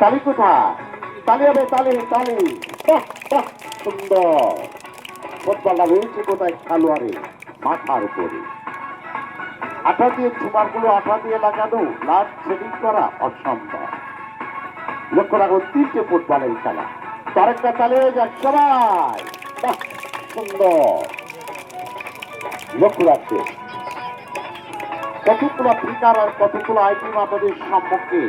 তালি কোথায় তালি হবে, তালি তালি। সুন্দর। ফুটবলটা রয়েছে কোথায় খেলোয়াড়ে মাথার উপরে। আঠা দিয়ে ঝুমারগুলো, আঠা দিয়ে লাগানো, লাট সেটিং করা অসম্ভব। লক্ষ্য রাখো তিনটে ফুটবলের খেলা। তারেকটা চালিয়ে যাক সবাই। সুন্দর। লক্ষ্য রাখছে কতগুলো ফিকার আর কতগুলো আইটেম আপনাদের সম্মুখে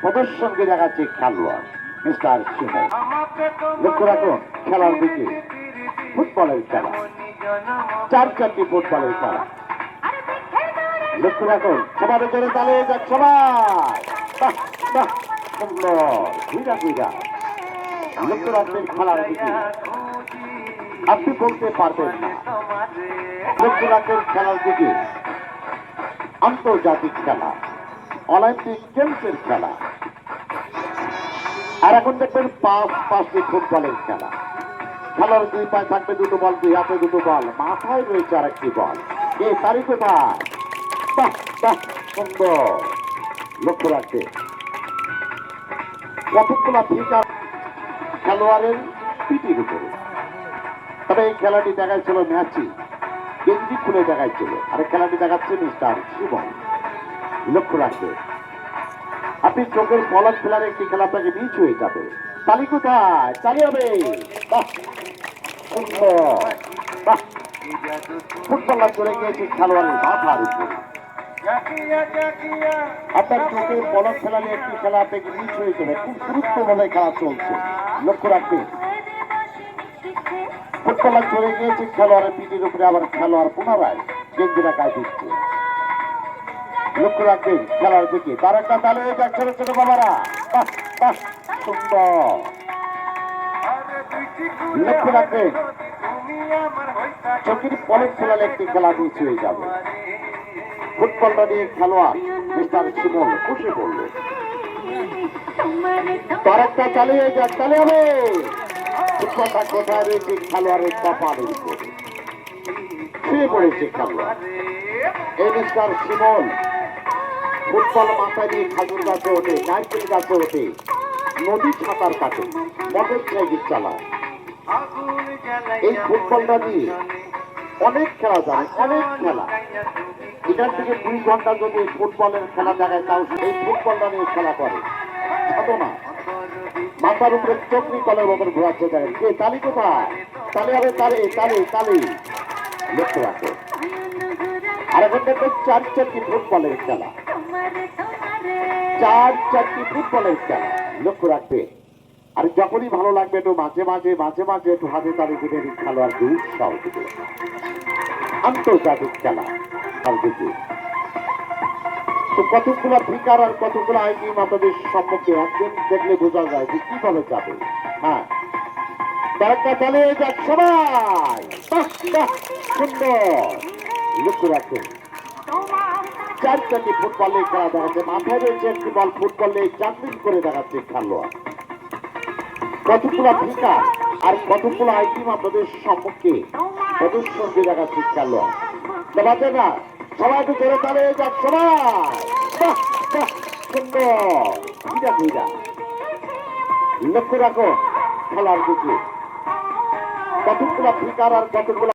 প্রদর্শনকে দেখাচ্ছে খেলোয়াড়, মিস্টার সিমন। লক্ষ্য রাখুন, খেলার দিকে ফুটবলের খেলা। চার চারটি ফুটবলের খেলা। লক্ষ্য রাখুন, সবার জন্য চালিয়ে যাক খেলার দিকে। আপনি বলতে পারবেন না। লক্ষ্য রাখবেন খেলার দিকে। আন্তর্জাতিক খেলা। অলিম্পিক গেমসের খেলা। আর এখন দেখবেন পাঁচ পাঁচটি ফুটবলের খেলা। খেলার দুই পায়ে থাকবে দুটো বল, দুই হাতে দুটো বল, মাথায় রয়েছে আর একটি বল। এ তারিখ কোথায় সুন্দর। লক্ষ্য রাখবে কতগুলা ফিকার খেলোয়াড়ের পিটির উপরে। তবে এই খেলাটি দেখাচ্ছিল ম্যাচই গেঞ্জি খুলে দেখাচ্ছিল আর খেলাটি দেখাচ্ছে মিস্টার শিবম। লক্ষ্য রাখবে। আপনি চোখের পলক ফেলার একটি খেলা আপনাকে মিস হয়ে যাবে। তালি কোথায়? চালি হবে। ফুটবলার চলে গিয়েছে খেলোয়াড়ের মাথার উপরে? আপনার চোখের পলক ফেলালে একটি খেলা আপনাকে মিস হয়ে যাবে। খুব গুরুত্বপূর্ণ খেলা চলছে। লক্ষ্য রাখবেন ফুটবলার চলে গিয়েছে খেলোয়াড়ের পিঠের উপরে আবার খেলোয়াড় পুনরায় গেঞ্জি কাজ দিচ্ছে লক্ষ্য রাখবেন খেলার দিকে। তার একটা তালে যাক ছোট ছোট বাবারা। সুন্দর। লক্ষ্য রাখবেন চোখের পলক ফেলালে একটি খেলা মিস হয়ে যাবে। ফুটবলটা নিয়ে খেলোয়াড় মিস্টার শিমল বসে পড়ল। তার একটা চালিয়ে যাক চালে হবে। ফুটবলটা কোথায় রয়েছে? খেলোয়াড়ের কপালের উপরে। পড়েছে খেলোয়াড়। এই মিস্টার শিমল ফুটবল মাথায় নিয়ে খাজুর গাছে ওঠে, নারকেল গাছে ওঠে। নদী ছাতার কাটে মোটর সাইকেল চালায়। এই ফুটবলটা দিয়ে অনেক খেলা যায়, অনেক খেলা। এটার থেকে দুই ঘণ্টা যদি ফুটবলের খেলা দেখায়, তাও এই ফুটবলটা নিয়ে খেলা করে। সাধনা মাথার উপরে চকরি কলের মতন ঘোরাচ্ছে, দেখেন। কে তালি কোথায়? তালি হবে তালি তালি তালি। লক্ষ্য রাখো। আর এখন দেখবে চার চারটি ফুটবলের খেলা। চার চারটি ফুটবলের খেলা লক্ষ্য রাখবে। আর যখনই ভালো লাগবে একটু মাঝে মাঝে মাঝে মাঝে একটু হাতে তালি দিবে খেলোয়াড়কে উৎসাহ দিবে আন্তর্জাতিক খেলা কাল থেকে। তো কতগুলো ফিকার আর কতগুলো আইটেম আপনাদের সম্মুখে একদিন দেখলে বোঝা যায় যে কীভাবে যাবে। হ্যাঁ। ব্যাগটা চালিয়ে যাক সবাই। সুন্দর। লক্ষ্য রাখুন। চার চারটি ফুটবলের খেলা দেখাচ্ছে। মাথায় রয়েছে একটি বল ফুটবলে চাকরিন করে দেখাচ্ছে খেলোয়াড়। কতগুলো ফিকার আর কতগুলো আইটেম আপনাদের সম্মুখে প্রদর্শন দিয়ে দেখাচ্ছে খেলোয়াড়। দেখাচ্ছে না। সবাই তো জোরে চালিয়ে যাক সবাই। সুন্দর। লক্ষ্য রাখো খেলার দিকে। কতগুলো ফিকার আর কতগুলো